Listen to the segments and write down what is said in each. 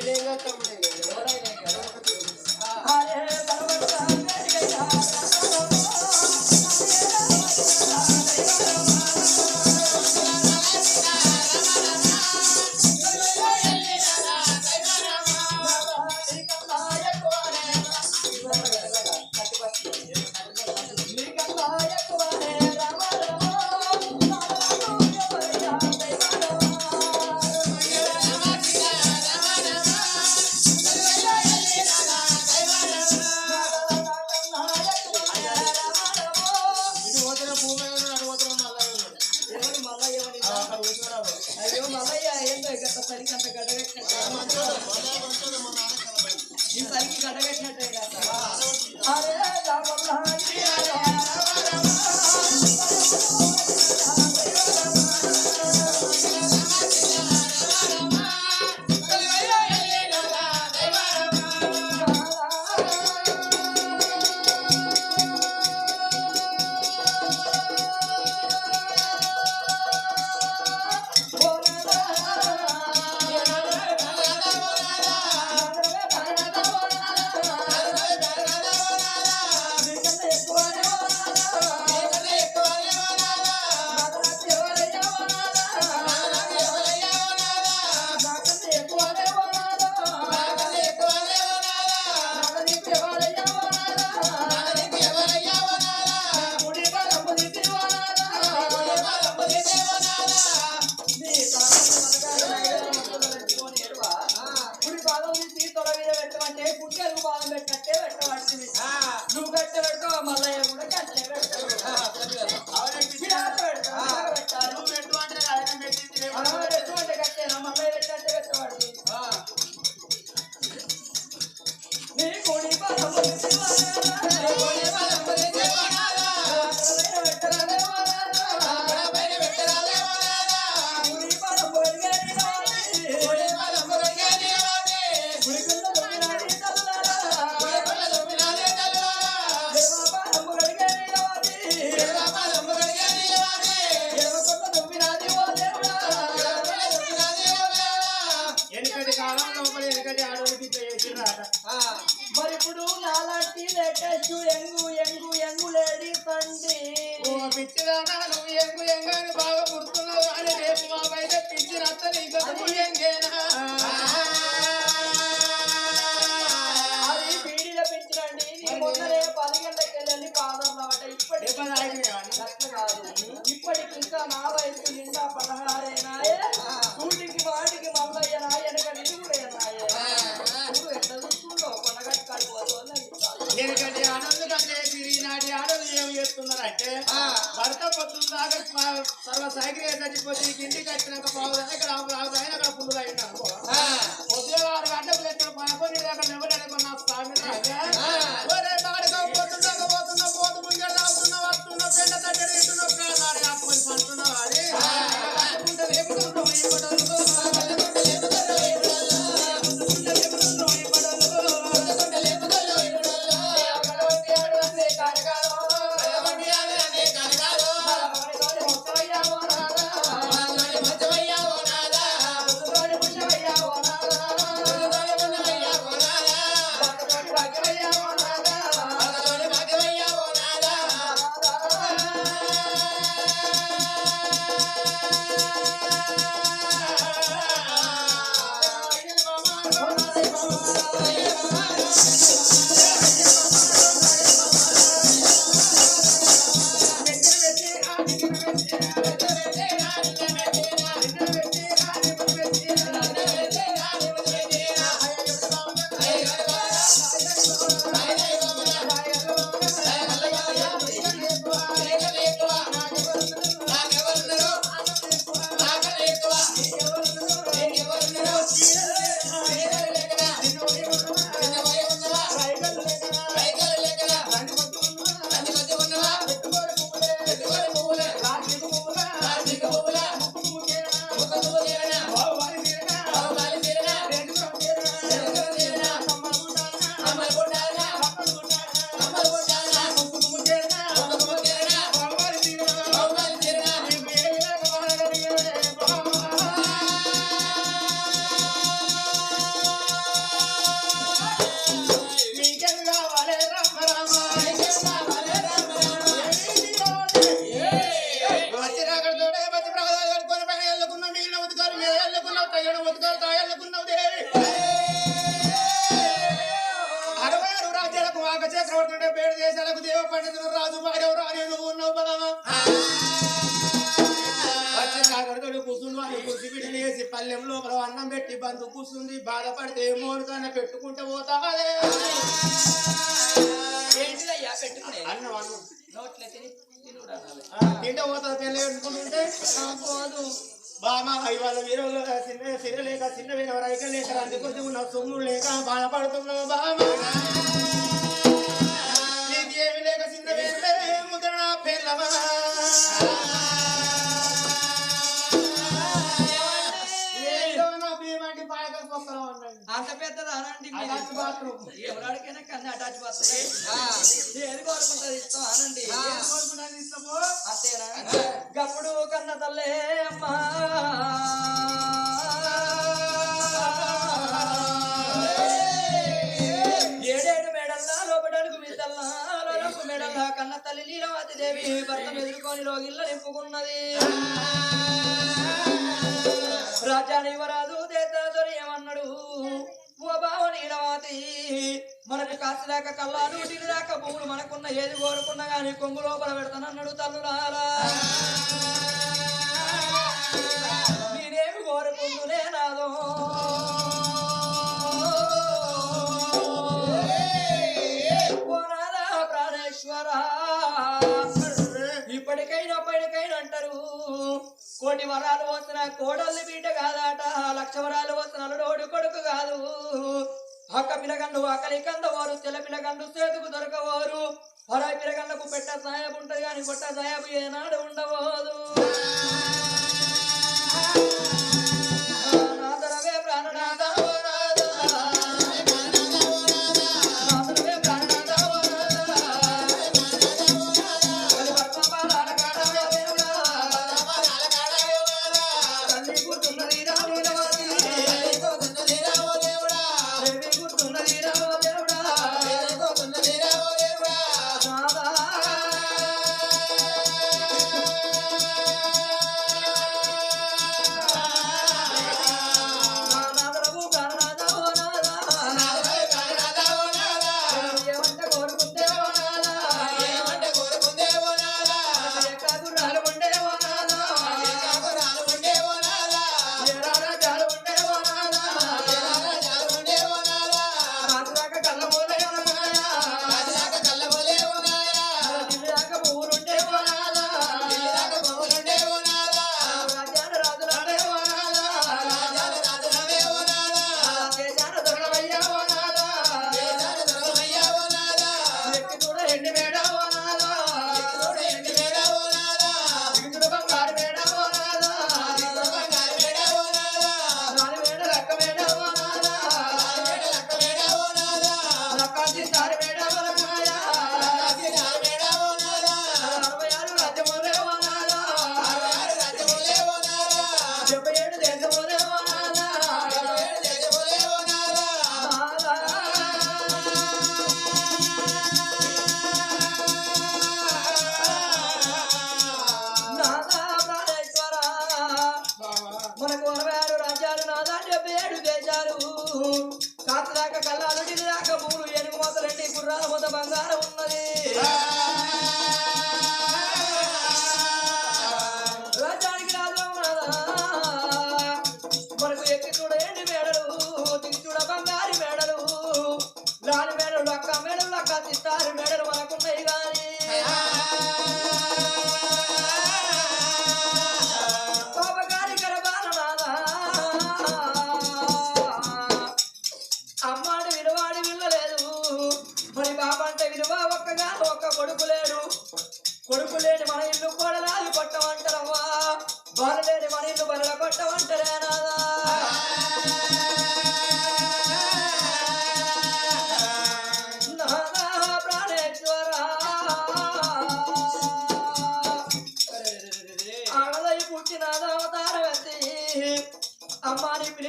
అనుకున్నాయి అన్నయ్య ఏం కాదు నువ్వు కట్టె బిడ్డలు వేసి పల్లెం లోపల అన్నం పెట్టి బంధు కూర్చుంది బాధపడితే మోరుకన్నా పెట్టుకుంటే పోతాదే అన్నం అన్నం. తింటే పోతుంది పెళ్ళి పెట్టుకుంటుంటే పోదు. బామా ఇవాళ వీరులు చిన్న సిర లేక చిన్న వీర రైక లేక అందుకొచ్చి ఉన్న సొమ్ము లేక బాధపడుతున్నావు బామా నీకు ఏమి లేక చిన్న వీరులే ముద్ర నా పిల్లమా అంత పెద్దది అనండి. ఎవరాడికైనా కన్నా అటాచ్ బాత్రూమ్. ఏది కోరుకుంటుంది ఇస్తాం అనండి కోరుకున్నాను ఇస్తాము? అంతేనా? గప్పుడు కన్న తల్లే అమ్మా. ఏడేడు మేడల్లా లోపడడుగు మిద్దల్లా లోలకు మేడల్లా కన్న తల్లి లీలవతి దేవి భర్త ఎదుర్కొని లోగిల్ల నింపుకున్నది. రాజాని యువరాజు దేశాదొరి ఏమన్నాడు ఓ బావ నీలవాతి మనకు కాసిదాకా కల్లాలు దాకా భూములు మనకున్న ఏది కోరుకున్నా గానీ కొంగు లోపల పెడతానన్నాడు తల్లులారా. నేనేమి కోరుకుందునే నాదో? ఓ ఇప్పటికైనా పైనకైనా అంటారు. కోటి వరాలు వస్తున్న కోడల్ని బీట కాదాట లక్ష వరాలు వస్తున్న రోడ్డు కొడుకు కాదు. అక్క పిలగండు ఆకలి కందవారు తెల పిలగండు చేతుకు దొరకవారు. పరాయి పిలగండకు పెట్ట సాయబు ఉంటది కానీ కొట్ట సాయబు ఏనాడు ఉండవోదు. నాదరవే ప్రాణనాథ బంగారం ఉన్నది.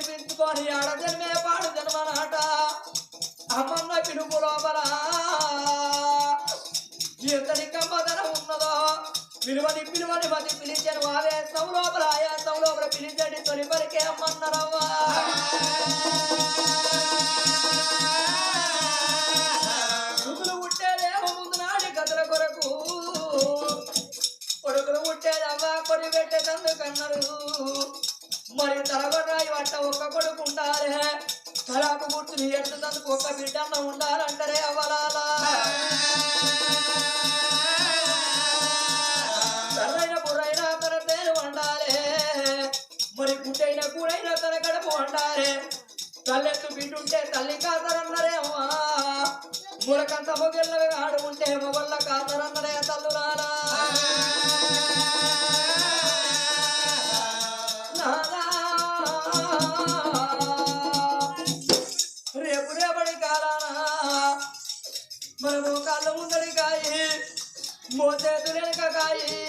పిలిపించుకొని ఆడ జన్మే పాడు జన్మనాట. అమ్మన్న పిలుపు లోపల ఎంతటి కమ్మదనం ఉన్నదో పిలువని పిలువని మతి పిలిచాను వావే సౌ లోపల ఆయా సౌ లోపల పిలిచండి తొలి అమ్మన్నరవ్వా Você é do Lênin Cacaí.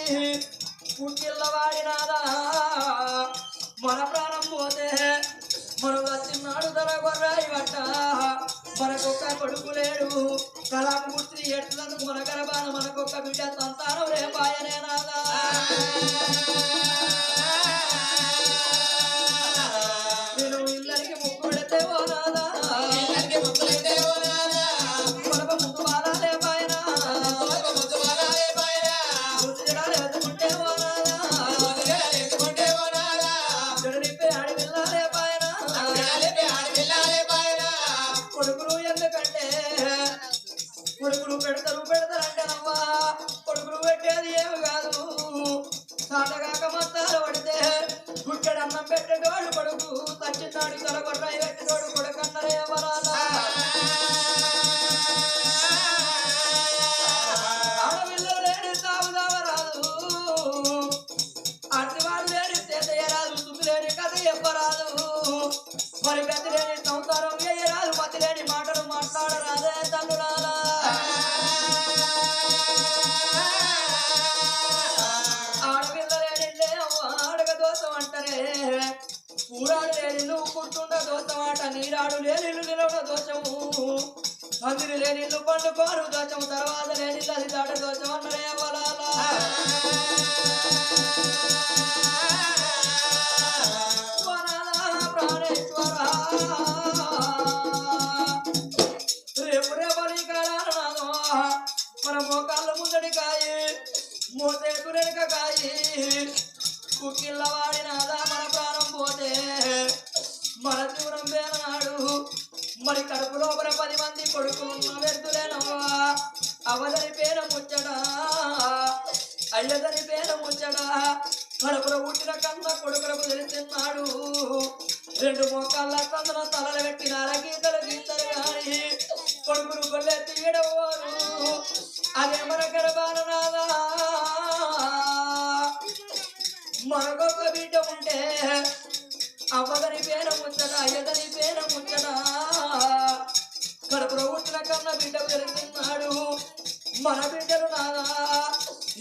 ஒரு குழு பெடுத்தலும் பெடுத்த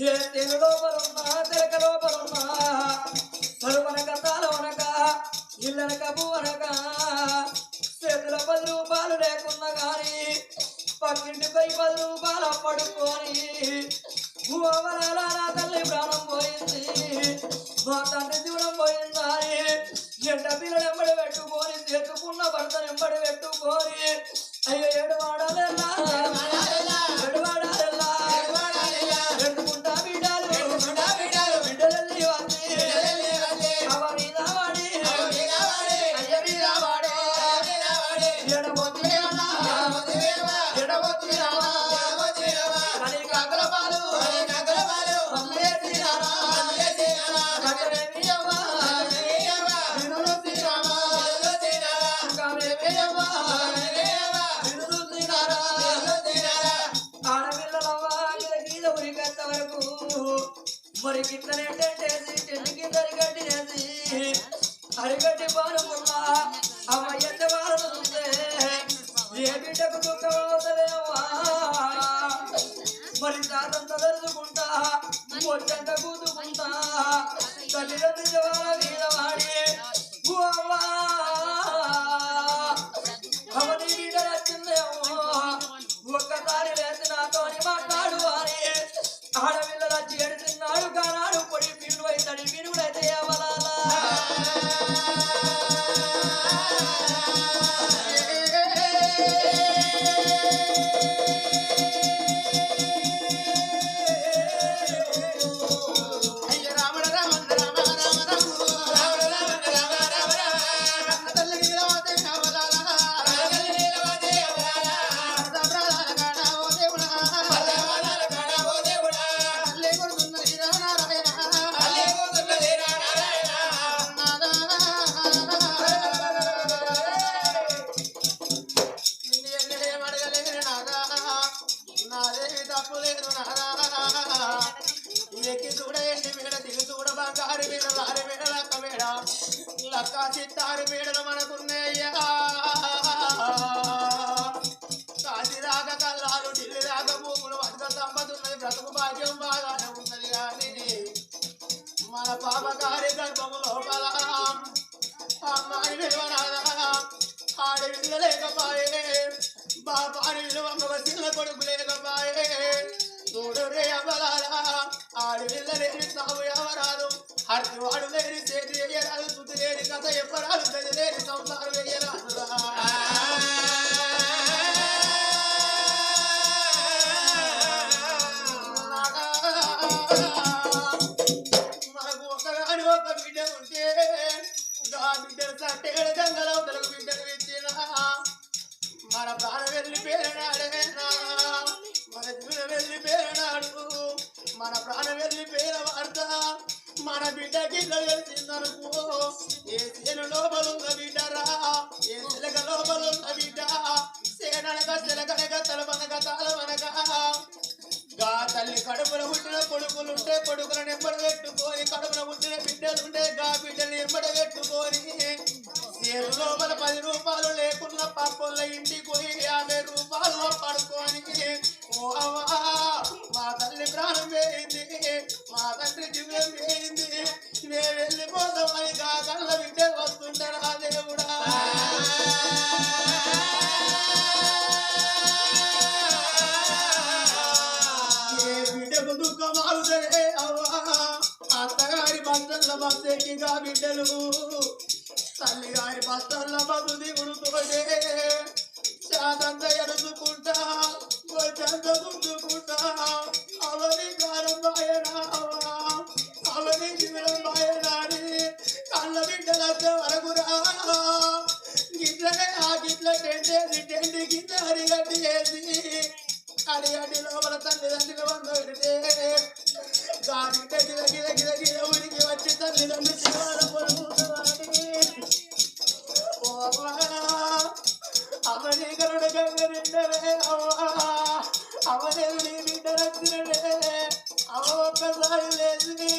ఏ తెలుగులో మనం ఆడి విల్ల లేని ఎవరాదు హర్తి వాడు లేని చేతి వేయరాదు తుది లేని కథ ఎప్పరాదు లోపల పది రూపాయలు లేకున్న పాపల ఇంటికి పోయి యాభై రూపాయలు పడుకొని ఓ అవ్వా, మా తల్లి ప్రాణం వేయింది మా తండ్రి జీవం వేయింది. మేము వెళ్ళిపోతామని కాకల్ల కళ్ళ బిడ్డ వస్తుంటారా దేవుడా. ఏ బిడ్డకు దుఃఖమాలుదరే అవ్వా. అత్తగారి బస్తల్ల బస్సెక్కిగా బిడ్డలు. తల్లి గారి బస్తల్ల బస్సు దిగుడుతోటే శాతంత ఎడుచుకుంటా వచ్చంత గుంజుకుంటా అవని కారం బాయనా అవని జీవనం బాయనాని కళ్ళ బిడ్డలంతా వరకురా గిట్లనే ఆ గిట్ల టెంటేసి టెండి గిట్ల అరిగడ్డి వేసి అరిగడ్డి లోపల తల్లిదండ్రులు వంద పెడితే దాని గిల గిల గిల గిల ఊరికి వచ్చి తల్లిదండ్రులు శివాల అవని గరుడు గంగరిండలే అవని అవ ఒక్కసారి లేచి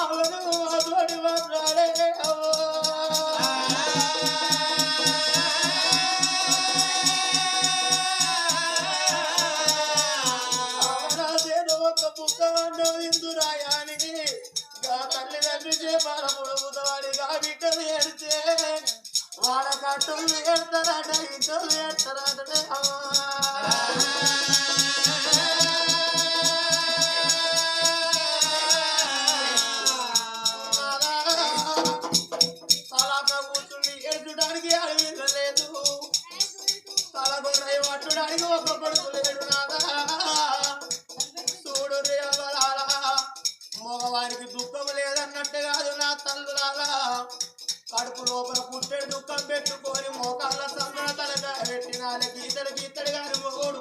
అవను తోడి మాట్లాడే ఒక బుక్క అన్నం ఇందురాయాని గా తల్లిదండ్రి చేపాల పొడుగుతాడి గా బిడ్డలే వాళ్ళ కట్టులు ఏడతారట ఇద్దరు ఏడతారటే తలాక చూడు రే అవలాలా మగవానికి దుఃఖం లేదన్నట్టు కాదు నా తల్లులాలా కడుపు లోపల పుట్టెడు దుఃఖం పెట్టుకొని మోకాళ్ళ సంబర తలక పెట్టినాల గీతడు గీతడు గాని మొగోడు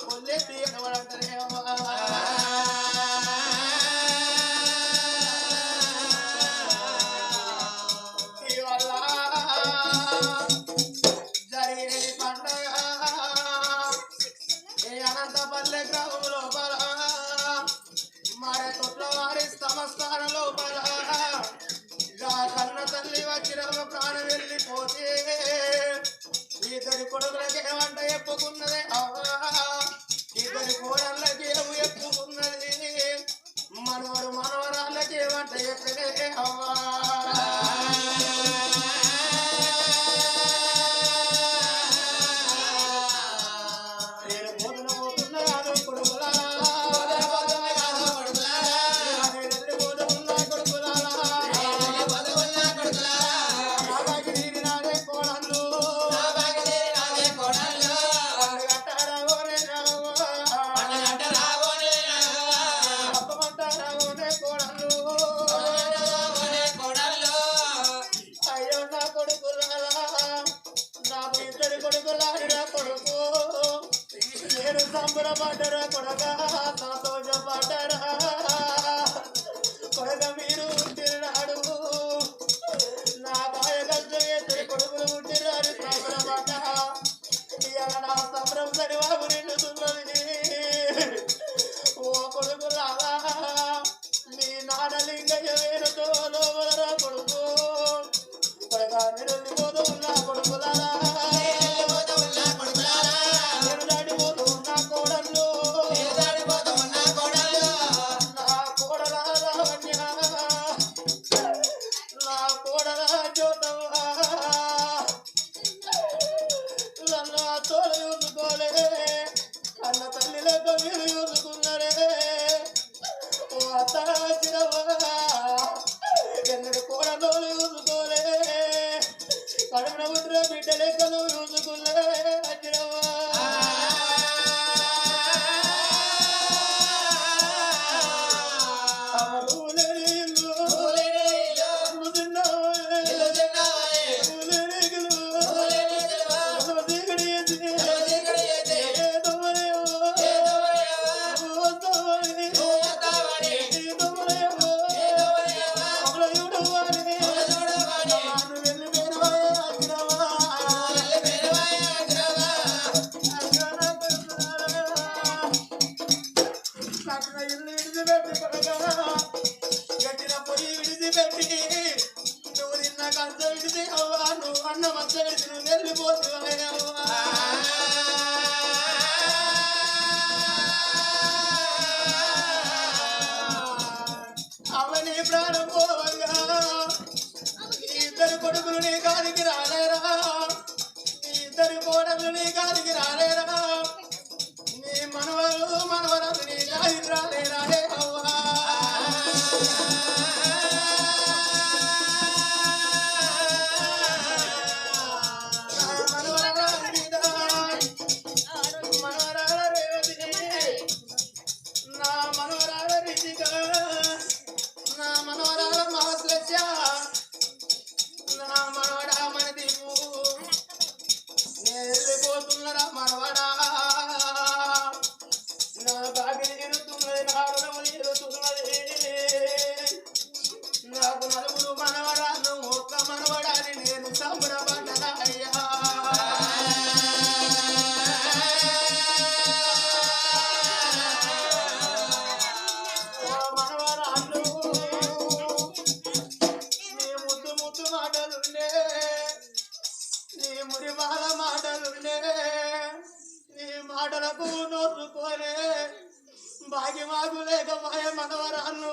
భాగ్యమాకు లేక మాయ మనవరాలు.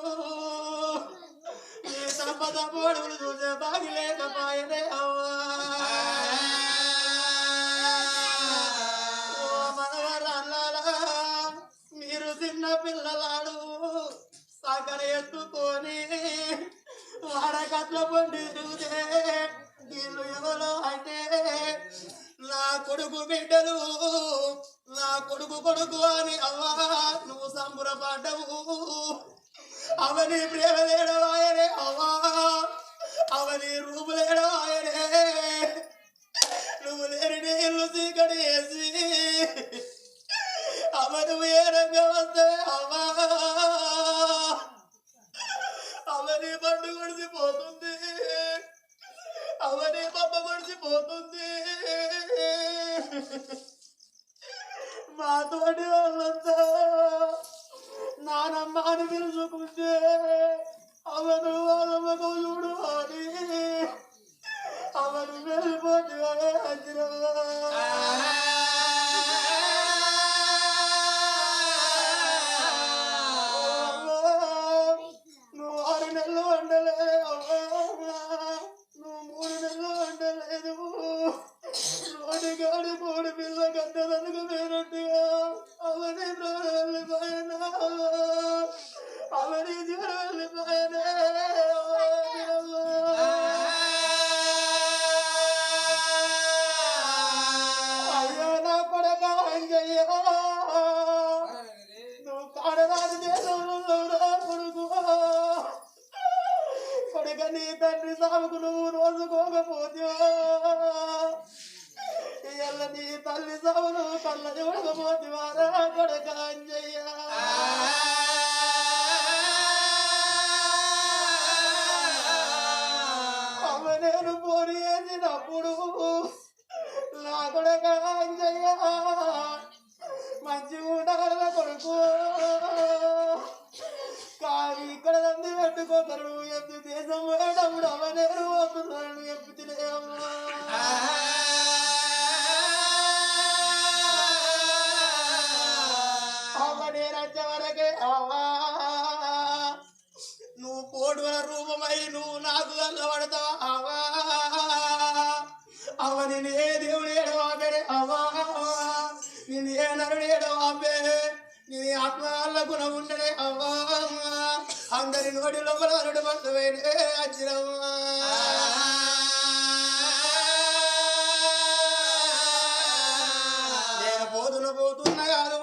ఈ సంపద పోడులు చూసే భాగ్య లేక మాయనే అవ్వా. మీరు తిన్న పిల్లలాడు. సగర ఎత్తుకొని వాడకట్ల పండి చూసే వీళ్ళు ఎవరో అయితే నా కొడుకు బిడ్డలు నా కొడుకు కొడుకు అని అవ్వా నువ్వు సంబురపడ్డవు అవని ప్రేమ లేడవాయనే అవ్వా అవని రూపు లేడవాయనే. నువ్వు లేని నీళ్ళు చీకటి వేసి అవను ఏ రంగం వస్తే అవ్వా. అవని పండు గుడిసిపోతుంది అవని పప్ప గడిచిపోతుంది మాతోటి వాళ్ళంతా. నానమ్మ అని పిలుచుకుంటే నీ తండ్రి సాగుకు నువ్వు రోజుకోకపోతే ఇవాళ నీ తల్లి సాగు నువ్వు కళ్ళ చూడకపోతే వారా కొడక అంజయ్యా. నేను పోరి వేసినప్పుడు నా కొడక ఉండాలి కొడుకు. కానీ ఇక్కడ తంది పెట్టుకోతారు నువ్వు చెప్పి దేశం పోయేటప్పుడు అవనేరు పోతున్నారు నువ్వు చెప్పితే అవనేరచ్చ నువ్వు కోడుల రూపమై నువ్వు నాకు కలబడతావా అవా అవ నేను ఏ దేవుడు ఏడవాబే అవా నేను ఏ నరుడు ఏడవాబే నీ ఆత్మ వాళ్ళకు ఉండడే అవ్వా. అందరి నోటి లోపల పట్టవేనే అచ్చిరమ్మా నేను పోతున్న పోతున్న కాదు.